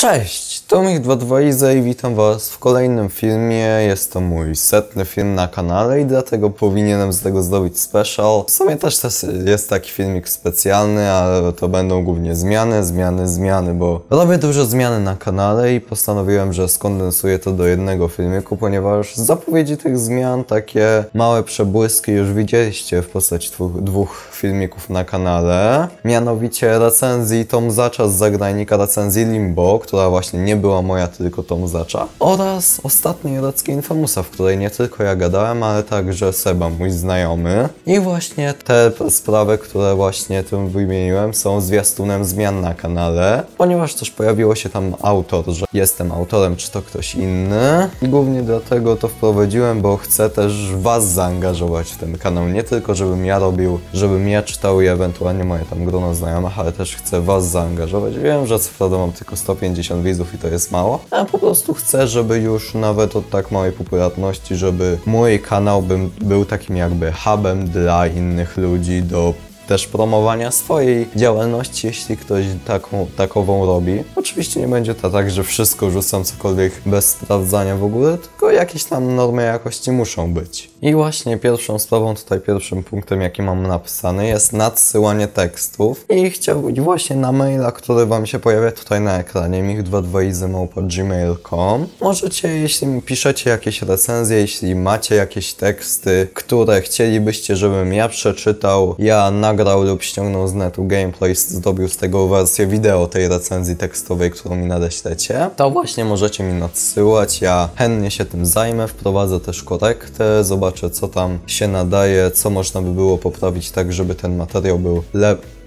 Cześć, to Mich 22 Ize i witam Was w kolejnym filmie. Jest to mój setny film na kanale i dlatego powinienem z tego zrobić special. W sumie też, też jest taki filmik specjalny, ale to będą głównie zmiany, zmiany, zmiany, bo robię duże zmiany na kanale i postanowiłem, że skondensuję to do jednego filmiku, ponieważ zapowiedzi tych zmian takie małe przebłyski już widzieliście w postaci dwóch, dwóch filmików na kanale. Mianowicie recenzji Tom Zacza z zagrajnika recenzji Limbo, która właśnie nie była moja, tylko Tom Zacza. Oraz ostatniej recki Infamusa, w której nie tylko ja gadałem, ale także Seba, mój znajomy. I właśnie te sprawy, które właśnie tym wymieniłem, są zwiastunem zmian na kanale, ponieważ też pojawiło się tam autor, że jestem autorem, czy to ktoś inny. I głównie dlatego to wprowadziłem, bo chcę też Was zaangażować w ten kanał. Nie tylko, żebym ja robił, żebym ja czytał i ewentualnie moje tam grono znajomych, ale też chcę Was zaangażować. Wiem, że prawda mam tylko 150 widzów i to jest mało, a po prostu chcę, żeby już nawet od tak małej popularności, żeby mój kanał bym, był takim jakby hubem dla innych ludzi do też promowania swojej działalności, jeśli ktoś taką, takową robi. Oczywiście nie będzie to tak, że wszystko rzucam cokolwiek bez sprawdzania w ogóle, tylko jakieś tam normy jakości muszą być. I właśnie pierwszą sprawą, tutaj pierwszym punktem, jaki mam napisany, jest nadsyłanie tekstów. I chciałbym właśnie na maila, który Wam się pojawia tutaj na ekranie, mich22izymał.gmail.com. Możecie, jeśli piszecie jakieś recenzje, jeśli macie jakieś teksty, które chcielibyście, żebym ja przeczytał, ja nagrał lub ściągnął z netu gameplay, zrobił z tego wersję wideo tej recenzji tekstowej, którą mi nadeślecie, to właśnie możecie mi nadsyłać. Ja chętnie się tym zajmę, wprowadzę też korektę, zobaczę, co tam się nadaje, co można by było poprawić tak, żeby ten materiał był lepszy,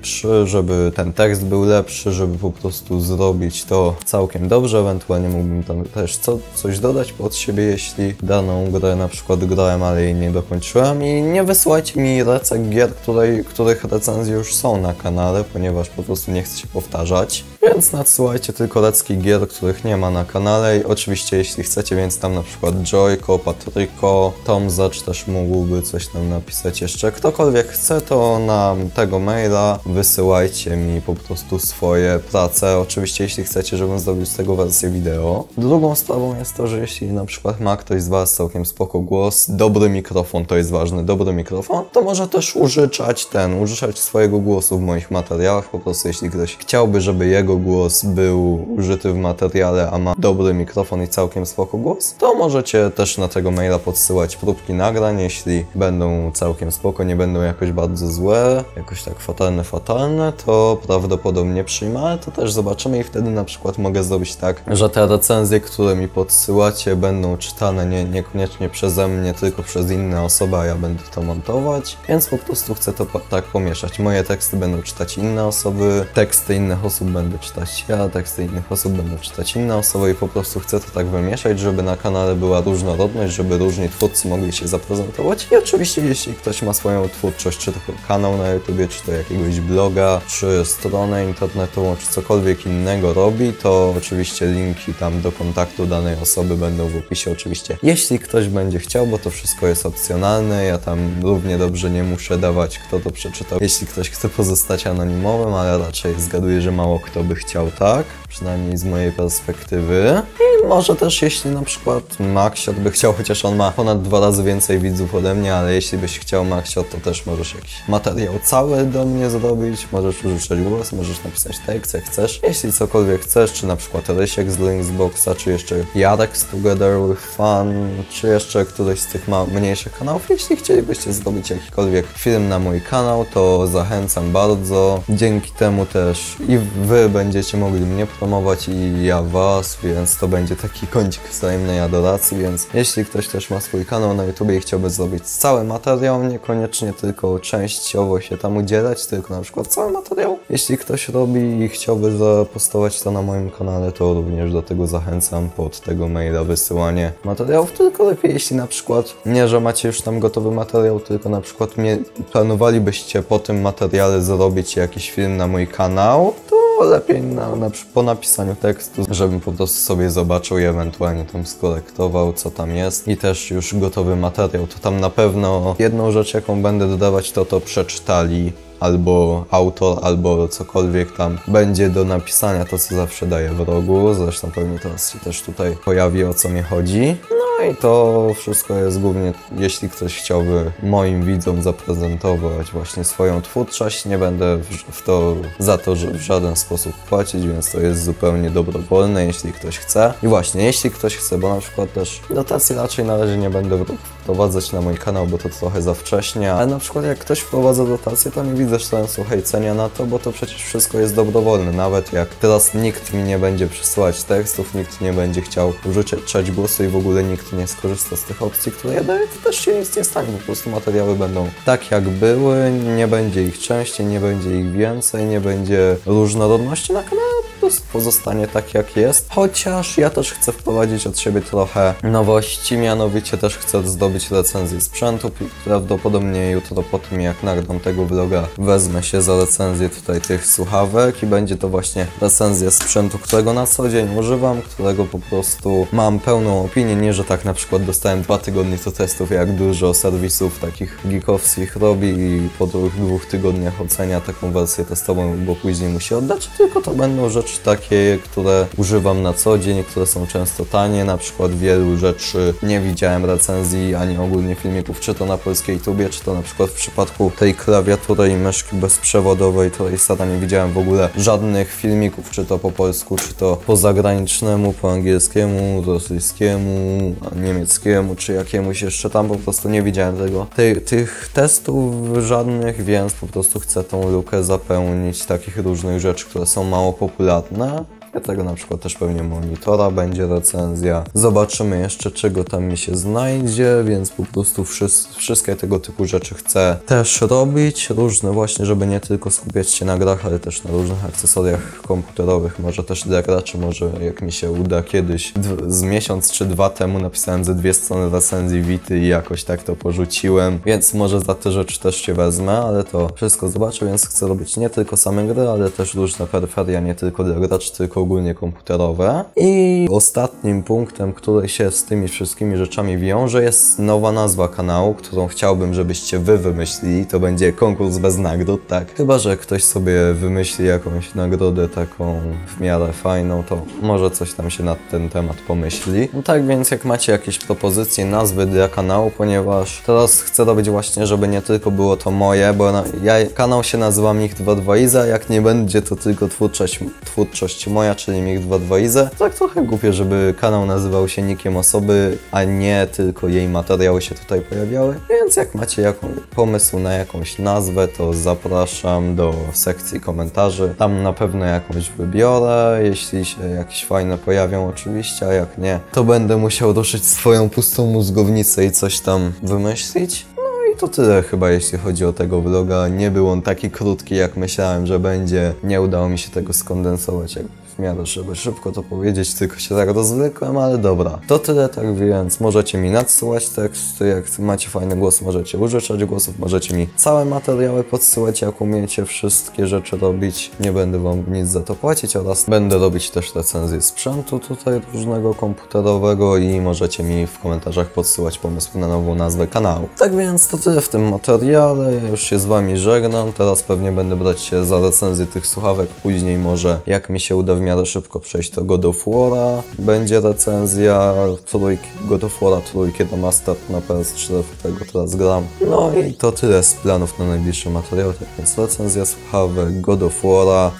żeby ten tekst był lepszy, żeby po prostu zrobić to całkiem dobrze. Ewentualnie mógłbym tam też co, coś dodać pod siebie, jeśli daną grę na przykład grałem, ale jej nie dokończyłem. I nie wysyłajcie mi recek gier, której, których recenzje już są na kanale, ponieważ po prostu nie chcę się powtarzać. Więc nadsyłajcie tylko recki gier, których nie ma na kanale i oczywiście jeśli chcecie, więc tam na przykład Joyko, Patryko, Tom Zacz też mógłby coś tam napisać jeszcze. Ktokolwiek chce, to na tego maila wysyłajcie mi po prostu swoje prace. Oczywiście jeśli chcecie, żebym zrobił z tego wersję wideo. Drugą sprawą jest to, że jeśli na przykład ma ktoś z Was całkiem spoko głos, dobry mikrofon to jest ważny, dobry mikrofon, to może też użyczać ten, użyczać swojego głosu w moich materiałach. Po prostu jeśli ktoś chciałby, żeby jego jego głos był użyty w materiale, a ma dobry mikrofon i całkiem spoko głos, to możecie też na tego maila podsyłać próbki nagrań, jeśli będą całkiem spoko, nie będą jakoś bardzo złe, jakoś tak fatalne, fatalne, to prawdopodobnie przyjmę, ale to też zobaczymy i wtedy na przykład mogę zrobić tak, że te recenzje, które mi podsyłacie będą czytane nie, niekoniecznie przeze mnie, tylko przez inne osoby, a ja będę to montować, więc po prostu chcę to tak pomieszać. Moje teksty będą czytać inne osoby, teksty innych osób będę czytać ja, teksty innych osób będą czytać inne osoby i po prostu chcę to tak wymieszać, żeby na kanale była różnorodność, żeby różni twórcy mogli się zaprezentować i oczywiście jeśli ktoś ma swoją twórczość, czy to kanał na YouTubie, czy to jakiegoś bloga, czy stronę internetową, czy cokolwiek innego robi, to oczywiście linki tam do kontaktu danej osoby będą w opisie oczywiście. Jeśli ktoś będzie chciał, bo to wszystko jest opcjonalne, ja tam równie dobrze nie muszę dawać kto to przeczytał, jeśli ktoś chce pozostać anonimowym, ale raczej zgaduję, że mało kto by by chciał tak, przynajmniej z mojej perspektywy. I może też jeśli na przykład Maxiot by chciał, chociaż on ma ponad dwa razy więcej widzów ode mnie, ale jeśli byś chciał Maxiot, to też możesz jakiś materiał cały do mnie zrobić, możesz użyczyć głos, możesz napisać tekst jak chcesz. Jeśli cokolwiek chcesz, czy na przykład Rysiek z Linksboxa, czy jeszcze Jarek z Together with Fun, czy jeszcze któryś z tych mniejszych kanałów, jeśli chcielibyście zrobić jakikolwiek film na mój kanał, to zachęcam bardzo. Dzięki temu też i wy będziecie mogli mnie promować i ja was, więc to będzie taki kącik wzajemnej adoracji, więc jeśli ktoś też ma swój kanał na YouTube i chciałby zrobić cały materiał, niekoniecznie tylko częściowo się tam udzielać, tylko na przykład cały materiał. Jeśli ktoś robi i chciałby zapostować to na moim kanale, to również do tego zachęcam pod tego maila wysyłanie materiałów, tylko lepiej jeśli na przykład nie, że macie już tam gotowy materiał, tylko na przykład planowalibyście po tym materiale zrobić jakiś film na mój kanał, to lepiej na, na, po napisaniu tekstu, żebym po prostu sobie zobaczył i ewentualnie tam skolektował, co tam jest. I też już gotowy materiał, to tam na pewno jedną rzecz, jaką będę dodawać, to to przeczytali albo autor, albo cokolwiek tam będzie do napisania, to co zawsze daję w rogu, zresztą pewnie teraz się też tutaj pojawi o co mi chodzi. No i to wszystko jest głównie, jeśli ktoś chciałby moim widzom zaprezentować właśnie swoją twórczość, nie będę w, to za to w żaden sposób płacić, więc to jest zupełnie dobrowolne, jeśli ktoś chce. I właśnie, jeśli ktoś chce, bo na przykład też dotacji raczej na razie nie będę wprowadzać na mój kanał, bo to trochę za wcześnie, ale na przykład jak ktoś wprowadza dotację, to nie widzę sensu hejcenia na to, bo to przecież wszystko jest dobrowolne, nawet jak teraz nikt mi nie będzie przysyłać tekstów, nikt nie będzie chciał użyczyć głosu i w ogóle nikt nie skorzysta z tych opcji, które ja daję, to też się nic nie stanie, po prostu materiały będą tak jak były, nie będzie ich częściej, nie będzie ich więcej, nie będzie różnorodności na kanale, prostu pozostanie tak jak jest, chociaż ja też chcę wprowadzić od siebie trochę nowości, mianowicie też chcę zdobyć recenzję sprzętu, prawdopodobnie jutro po tym jak nagram tego vloga wezmę się za recenzję tutaj tych słuchawek i będzie to właśnie recenzja sprzętu, którego na co dzień używam, którego po prostu mam pełną opinię, nie że tak na przykład dostałem dwa tygodnie do testów, jak dużo serwisów takich geekowskich robi i po dwóch tygodniach ocenia taką wersję testową, bo później musi oddać, tylko to będą rzeczy takie, które używam na co dzień, które są często tanie, na przykład wielu rzeczy nie widziałem recenzji ani ogólnie filmików, czy to na polskiej tubie, czy to na przykład w przypadku tej klawiatury i myszki bezprzewodowej, to Sara nie widziałem w ogóle żadnych filmików, czy to po polsku, czy to po zagranicznemu, po angielskiemu, rosyjskiemu, niemieckiemu, czy jakiemuś jeszcze tam, po prostu nie widziałem tego. Ty, tych testów żadnych, więc po prostu chcę tą lukę zapełnić takich różnych rzeczy, które są mało popularne. одна Dlatego na przykład też pewnie monitora będzie recenzja. Zobaczymy jeszcze czego tam mi się znajdzie, więc po prostu wszys- wszystkie tego typu rzeczy chcę też robić. Różne właśnie, żeby nie tylko skupiać się na grach, ale też na różnych akcesoriach komputerowych. Może też dla może jak mi się uda kiedyś z miesiąc czy dwa temu napisałem ze dwie strony recenzji Wity i jakoś tak to porzuciłem, więc może za te rzeczy też się wezmę, ale to wszystko zobaczę, więc chcę robić nie tylko same gry, ale też różne peryferia, nie tylko dla graczy, tylko ogólnie komputerowe. I ostatnim punktem, który się z tymi wszystkimi rzeczami wiąże, jest nowa nazwa kanału, którą chciałbym, żebyście wy wymyślili. To będzie konkurs bez nagród, tak? Chyba, że ktoś sobie wymyśli jakąś nagrodę taką w miarę fajną, to może coś tam się na ten temat pomyśli. No tak więc, jak macie jakieś propozycje nazwy dla kanału, ponieważ teraz chcę robić właśnie, żeby nie tylko było to moje, bo na, ja, kanał się nazywa Mich22iza, jak nie będzie to tylko twórczość, twórczość moja, czyli Mich22iza. Tak trochę głupie, żeby kanał nazywał się nikiem osoby, a nie tylko jej materiały się tutaj pojawiały. Więc jak macie jaką, pomysł na jakąś nazwę, to zapraszam do sekcji komentarzy. Tam na pewno jakąś wybiorę, jeśli się jakieś fajne pojawią oczywiście, a jak nie, to będę musiał ruszyć swoją pustą mózgownicę i coś tam wymyślić. No i to tyle chyba jeśli chodzi o tego vloga. Nie był on taki krótki jak myślałem, że będzie. Nie udało mi się tego skondensować w miarę, żeby szybko to powiedzieć, tylko się tak rozwlekłem, ale dobra. To tyle, tak więc możecie mi nadsyłać teksty, jak macie fajny głos, możecie użyczać głosów, możecie mi całe materiały podsyłać, jak umiecie wszystkie rzeczy robić. Nie będę wam nic za to płacić oraz będę robić też recenzję sprzętu tutaj różnego komputerowego i możecie mi w komentarzach podsyłać pomysł na nową nazwę kanału. Tak więc to tyle w tym materiale, ja już się z wami żegnam, teraz pewnie będę brać się za recenzję tych słuchawek, później może jak mi się uda w miarę szybko przejść. Do God of War'a, będzie recenzja trójki, God of War'a trójki do Master na PS4, w którego teraz gram. No i to tyle z planów na najbliższe materiały, tak więc recenzja słuchawek, God of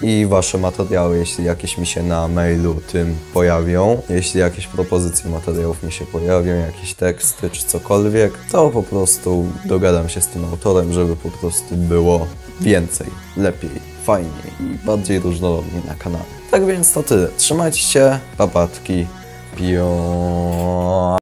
i wasze materiały, jeśli jakieś mi się na mailu tym pojawią, jeśli jakieś propozycje materiałów mi się pojawią, jakieś teksty czy cokolwiek, to po prostu dogadam się z tym autorem, żeby po prostu było więcej, lepiej, fajniej i bardziej różnorodnie na kanale. Tak więc to tyle. Trzymajcie się, papatki, pio.